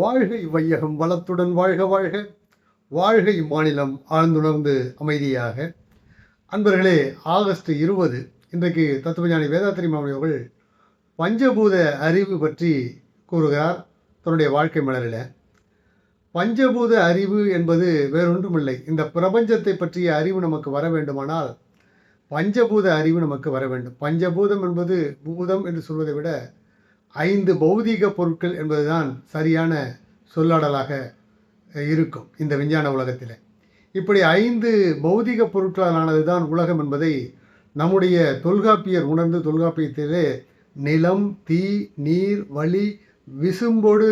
வாழ்கை வையகம் வளத்துடன் வாழ்க வாழ்க. வாழ்கை மாநிலம் ஆழ்ந்துணர்ந்து அமைதியாக. அன்பர்களே ஆகஸ்ட் இருபது இன்றைக்கு தத்துவஞானி வேதாத்திரி மாமணி அவர்கள் பஞ்சபூத அறிவு பற்றி கூறுகிறார் தன்னுடைய வாழ்க்கை மலரில். பஞ்சபூத அறிவு என்பது வேறொன்றுமில்லை. இந்த பிரபஞ்சத்தை பற்றிய அறிவு நமக்கு வர வேண்டுமானால் பஞ்சபூத அறிவு நமக்கு வர வேண்டும். பஞ்சபூதம் என்பது பூதம் என்று சொல்வதை விட ஐந்து பௌதீக பொருட்கள் என்பதுதான் சரியான சொல்லாடலாக இருக்கும் இந்த விஞ்ஞான உலகத்தில். இப்படி ஐந்து பௌதிக பொருட்களானது தான் உலகம் என்பதை நம்முடைய தொல்காப்பியர் உணர்ந்து தொல்காப்பியத்திலே நிலம் தீ நீர் வழி விசும்போடு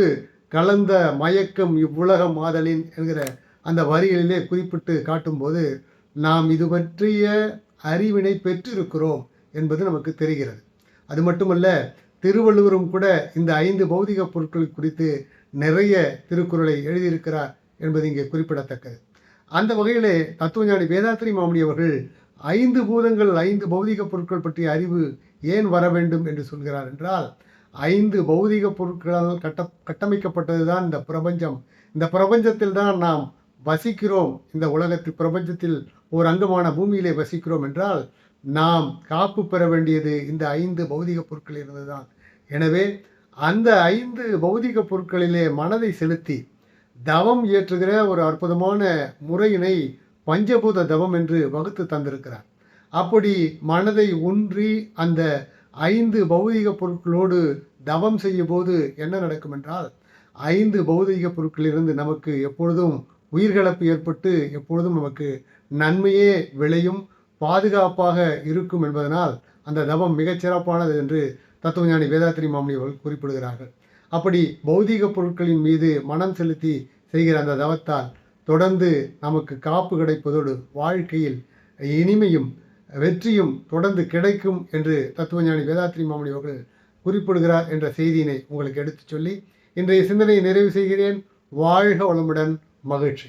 கலந்த மயக்கம் இவ்வுலகம் மாதலின் என்கிற அந்த வரிகளிலே குறிப்பிட்டு காட்டும்போது நாம் இது பற்றிய அறிவினை பெற்றிருக்கிறோம் என்பது நமக்கு தெரிகிறது. அது மட்டுமல்ல திருவள்ளுவரும் கூட இந்த ஐந்து பௌதிக பொருட்கள் குறித்து நிறைய திருக்குறளை எழுதியிருக்கிறார் என்பது இங்கே குறிப்பிடத்தக்கது. அந்த வகையிலே தத்துவஞானி வேதாத்திரி மாமணி அவர்கள் ஐந்து பூதங்கள் ஐந்து பௌதிக பொருட்கள் பற்றிய அறிவு ஏன் வர வேண்டும் என்று சொல்கிறார் என்றால் ஐந்து பௌதிக பொருட்களால் கட்ட கட்டமைக்கப்பட்டது தான் இந்த பிரபஞ்சம். இந்த பிரபஞ்சத்தில் தான் நாம் வசிக்கிறோம். இந்த உலகத்தில் பிரபஞ்சத்தில் ஒரு அங்கமான பூமியிலே வசிக்கிறோம் என்றால் நாம் காப்பு பெற வேண்டியது இந்த ஐந்து பௌதிக பொருட்கள் இருந்துதான் எனவே அந்த ஐந்து பௌதிக பொருட்களிலே மனதை செலுத்தி தவம் இயற்றுகிற ஒரு அற்புதமான முறையினை பஞ்சபூத தவம் என்று வகுத்து தந்திருக்கிறார். அப்படி மனதை ஒன்றி அந்த ஐந்து பௌதிக பொருட்களோடு தவம் செய்யும் போது என்ன நடக்கும் என்றால் ஐந்து பௌதிக பொருட்களிலிருந்து நமக்கு எப்பொழுதும் உயிர்கலப்பு ஏற்பட்டு எப்பொழுதும் நமக்கு நன்மையே விளையும் பாதுகாப்பாக இருக்கும் என்பதனால் அந்த தவம் மிகச் சிறப்பானது என்று தத்துவஞானி வேதாத்திரி மாமணி அவர்கள் குறிப்பிடுகிறார்கள். அப்படி பௌதீக பொருட்களின் மீது மனம் செலுத்தி செய்கிற அந்த தவத்தால் தொடர்ந்து நமக்கு காப்பு கிடைப்பதோடு வாழ்க்கையில் இனிமையும் வெற்றியும் தொடர்ந்து கிடைக்கும் என்று தத்துவஞானி வேதாத்திரி மாமணி அவர்கள் குறிப்பிடுகிறார் என்ற செய்தியினை உங்களுக்கு எடுத்துச் சொல்லி இன்றைய சிந்தனையை நிறைவு செய்கிறேன். வாழ்க வளமுடன் மகிழ்ச்சி.